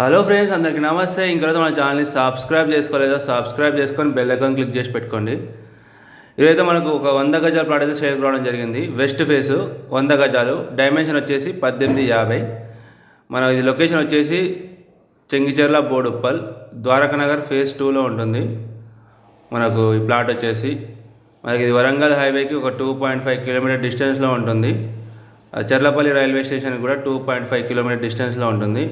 Hello friends అందరికీ నమస్తే. ఇంకా మన ఛానల్ని సబ్స్క్రైబ్ చేసుకోలేదో సబ్స్క్రైబ్ చేసుకొని బెల్ ఐకాన్ క్లిక్ చేసి పెట్టుకోండి. ఇదైతే మనకు ఒక వంద గజాల ప్లాట్ అయితే సేల్ కావడం జరిగింది. వెస్ట్ ఫేసు వంద గజాలు. డైమెన్షన్ వచ్చేసి పద్దెనిమిది యాభై. మన ఇది లొకేషన్ వచ్చేసి చెంగిచెర్ల బోడుప్పల్. ద్వారకా నగర్ ఫేజ్ టూలో ఉంటుంది. మనకు ఈ ప్లాట్ వచ్చేసి మనకి ఇది వరంగల్ హైవేకి ఒక టూ పాయింట్ ఫైవ్ కిలోమీటర్ డిస్టెన్స్లో ఉంటుంది. ఆ చెర్లపల్లి రైల్వే స్టేషన్ కూడా టూ పాయింట్ ఫైవ్ కిలోమీటర్ డిస్టెన్స్లో ఉంటుంది.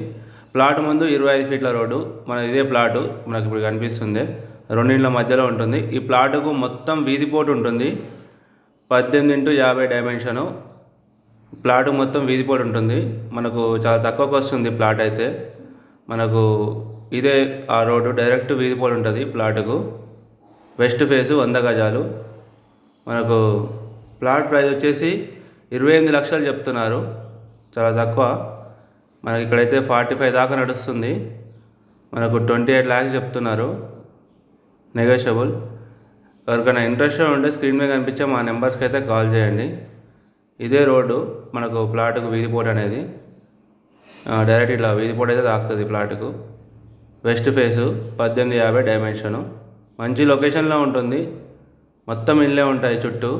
ప్లాట్ ముందు ఇరవై ఐదు ఫీట్ల రోడ్డు మన ఇదే ప్లాటు మనకు ఇప్పుడు కనిపిస్తుంది. రెండింటిల మధ్యలో ఉంటుంది. ఈ ప్లాటుకు మొత్తం వీధి పోటు ఉంటుంది. పద్దెనిమిది ఇంటూ యాభై డైమెన్షను. ప్లాట్ మొత్తం వీధి పోటు ఉంటుంది. మనకు చాలా తక్కువకు వస్తుంది ప్లాట్ అయితే. మనకు ఇదే ఆ రోడ్డు డైరెక్ట్ వీధిపోటు ఉంటుంది ప్లాటుకు. వెస్ట్ ఫేసు వంద గజాలు. మనకు ప్లాట్ ప్రైస్ వచ్చేసి ఇరవై ఎనిమిది లక్షలు చెప్తున్నారు. చాలా తక్కువ. మనకి ఇక్కడైతే ఫార్టీ ఫైవ్ దాకా నడుస్తుంది. మనకు ట్వంటీ ఎయిట్ ల్యాక్స్ చెప్తున్నారు. నెగోషియబుల్ ఎవరికైనా ఇంట్రెస్ట్ ఉంటే స్క్రీన్ మీద కనిపించే మా నెంబర్స్కి అయితే కాల్ చేయండి. ఇదే రోడ్డు మనకు ప్లాట్కు వీధిపోటు అనేది. డైరెక్ట్ ఇట్లా వీధిపోటు అయితే తాకుతుంది ప్లాట్కు. వెస్ట్ ఫేసు పద్దెనిమిది యాభై డైమెన్షను మంచి లొకేషన్లో ఉంటుంది. మొత్తం ఇల్లే ఉంటాయి చుట్టూ.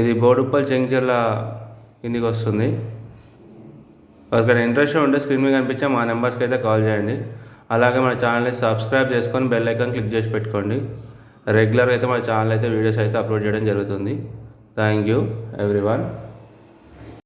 ఇది బోడుప్పల్ చెంగిచెర్ల కిందికి వస్తుంది. ఒకవేళ ఇంట్రెస్ట్ ఉంటే స్క్రీన్ మీద కనిపించే మా నెంబర్స్కి అయితే కాల్ చేయండి. అలాగే మన ఛానల్ని సబ్స్క్రైబ్ చేసుకొని బెల్ ఐకాన్ క్లిక్ చేసి పెట్టుకోండి. రెగ్యులర్గా అయితే మన ఛానల్ అయితే వీడియోస్ అయితే అప్లోడ్ చేయడం జరుగుతుంది. Thank you everyone